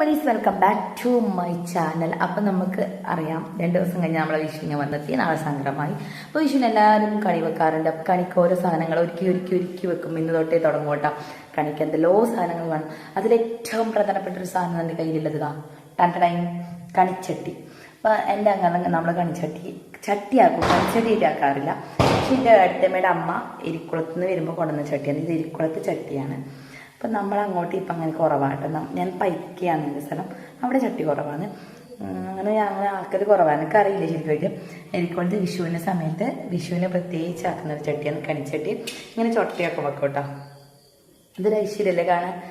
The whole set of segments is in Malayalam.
Monies welcome back to my channel appam നമുക്ക് അറിയാം രണ്ട് ദിവസം കഴിഞ്ഞ് നമ്മളെ വിഷുവിനെ വന്നെത്തി. നാളെ സംക്രമായി അപ്പോൾ വിഷുവിന് എല്ലാവരും കണി വെക്കാറുണ്ട്. അപ്പം കണിക്ക് ഓരോ സാധനങ്ങൾ ഒരുക്കി ഒരുക്കി ഒരുക്കി വെക്കും. ഇന്ന് തൊട്ടേ തുടങ്ങും കണിക്ക് എന്തെല്ലോ സാധനങ്ങൾ വേണം. അതിലേറ്റവും പ്രധാനപ്പെട്ട ഒരു സാധനം എന്റെ കയ്യിലുള്ളത് ടൈം കണിച്ചട്ടി. അപ്പം എന്റെ അങ്ങനെ നമ്മൾ കണിച്ചട്ടി ചട്ടിയാക്കും. കണിച്ചട്ടി ഇരിക്കാറില്ല പക്ഷെ എന്റെ അടുത്തമ്മയുടെ അമ്മ ഇരിക്കുളത്ത് നിന്ന് വരുമ്പോൾ കൊണ്ടുവന്ന ചട്ടിയാണ്. ഇത് ഇരിക്കുളത്ത് ചട്ടിയാണ്. അപ്പം നമ്മൾ അങ്ങോട്ട് ഇപ്പം അങ്ങനെ കുറവാട്ടോ ഞാൻ പൈക്കയാണ് എന്റെ സ്ഥലം. അവിടെ ചട്ടി കുറവാണ്. അങ്ങനെ ഞാൻ അങ്ങനെ ആൾക്കാർ കുറവാണ്. എനിക്ക് അറിയില്ല ശരിക്കും എനിക്കൊണ്ട് വിഷുവിന്റെ സമയത്ത് വിഷുവിനെ പ്രത്യേകിച്ച് ആക്കുന്ന ഒരു ചട്ടിയാണ് കണിച്ചട്ടി. ഇങ്ങനെ ചൊട്ടയൊക്കെ വെക്കും കേട്ടോ. ഇതൊരു ഐശ്വര്യല്ലേ കാണാൻ?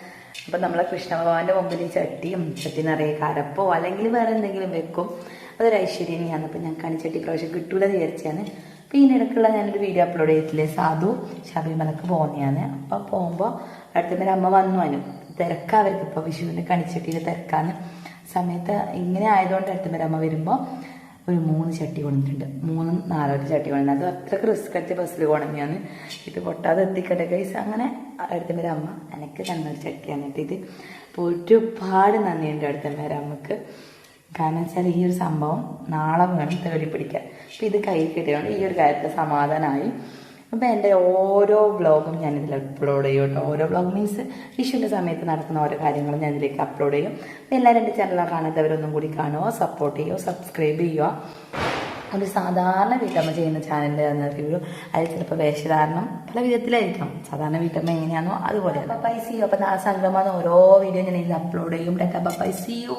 അപ്പം നമ്മളെ കൃഷ്ണഭഗവാന്റെ മുമ്പിൽ ഈ ചട്ടിയും ചട്ടി നിറയെ കരപ്പോ അല്ലെങ്കിൽ വേറെ എന്തെങ്കിലും വെക്കും. അതൊരു ഐശ്വര്യം തന്നെയാണ്. അപ്പം ഞാൻ കണിച്ചട്ടി പ്രാവശ്യം കിട്ടൂല വിചാരിച്ചാണ് അപ്പം ഇതിനിടയ്ക്കുള്ള ഞാനൊരു വീഡിയോ അപ്ലോഡ് ചെയ്തിട്ടില്ലേ? സാധു ശബരിമലക്ക് പോകുന്നതാണ്. അപ്പം പോകുമ്പോൾ അടുത്തമ്മ അമ്മ വന്നു അനു. തിരക്കാ അവർക്ക് ഇപ്പോൾ വിഷുവിന് കണിച്ചട്ടിയിൽ തിരക്കാന്ന്. സമയത്ത് ഇങ്ങനെ ആയതുകൊണ്ട് അടുത്തമ്മ അമ്മ വരുമ്പോൾ ഒരു മൂന്ന് ചട്ടി കൊണ്ടിട്ടുണ്ട് മൂന്നും നാലോ ചട്ടി കൊണ്ടു അത് അത്രയ്ക്ക് റിസ്ക് എടുത്ത് ബസ്സിൽ കൊണ്ടുവന്നെയാണ് ഇത് പൊട്ടാതെ എത്തിക്കട്ടെ കൈസ് അങ്ങനെ അടുത്തമ്മേരെ അമ്മ എനിക്ക് തന്നൊരു ചട്ടിയാണ് ഇത്. ഒരുപാട് നന്ദിയുണ്ട് അടുത്തമ്മേരെ അമ്മയ്ക്ക്. കാരണം വെച്ചാൽ ഈ ഒരു സംഭവം നാളെ വേണം തേടി പിടിക്കാൻ. അപ്പം ഇത് കയ്യിൽ കിട്ടിയതുകൊണ്ട് ഈ ഒരു കാര്യത്തെ സമാധാനമായി അപ്പം എന്റെ ഓരോ വ്ളോഗും ഞാനിതിൽ അപ്ലോഡ് ചെയ്യും കേട്ടോ. ഓരോ വ്ളോഗ് മീൻസ് വിഷുവിന്റെ സമയത്ത് നടക്കുന്ന ഓരോ കാര്യങ്ങളും ഞാൻ ഇതിലേക്ക് അപ്ലോഡ് ചെയ്യും. അപ്പം എല്ലാവരും എന്റെ ചാനൽ കാണാത്തവരൊന്നും കൂടി കാണുമോ സപ്പോർട്ട് ചെയ്യുമോ സബ്സ്ക്രൈബ് ചെയ്യുക. ഒരു സാധാരണ വീട്ടമ്മ ചെയ്യുന്ന ചാനലിന്റെ റിവ്യൂ അതിൽ ചിലപ്പോൾ വേഷധാരണം പല വിധത്തിലായിരിക്കും. സാധാരണ വീട്ടമ്മ എങ്ങനെയാണോ അതുപോലെ പൈസ ചെയ്യും അപ്പം നാളെ സംഗമം ഓരോ വീഡിയോ ഞാൻ ഇതിൽ അപ്ലോഡ് ചെയ്യും. ഡാറ്റ പൈസ ചെയ്യൂ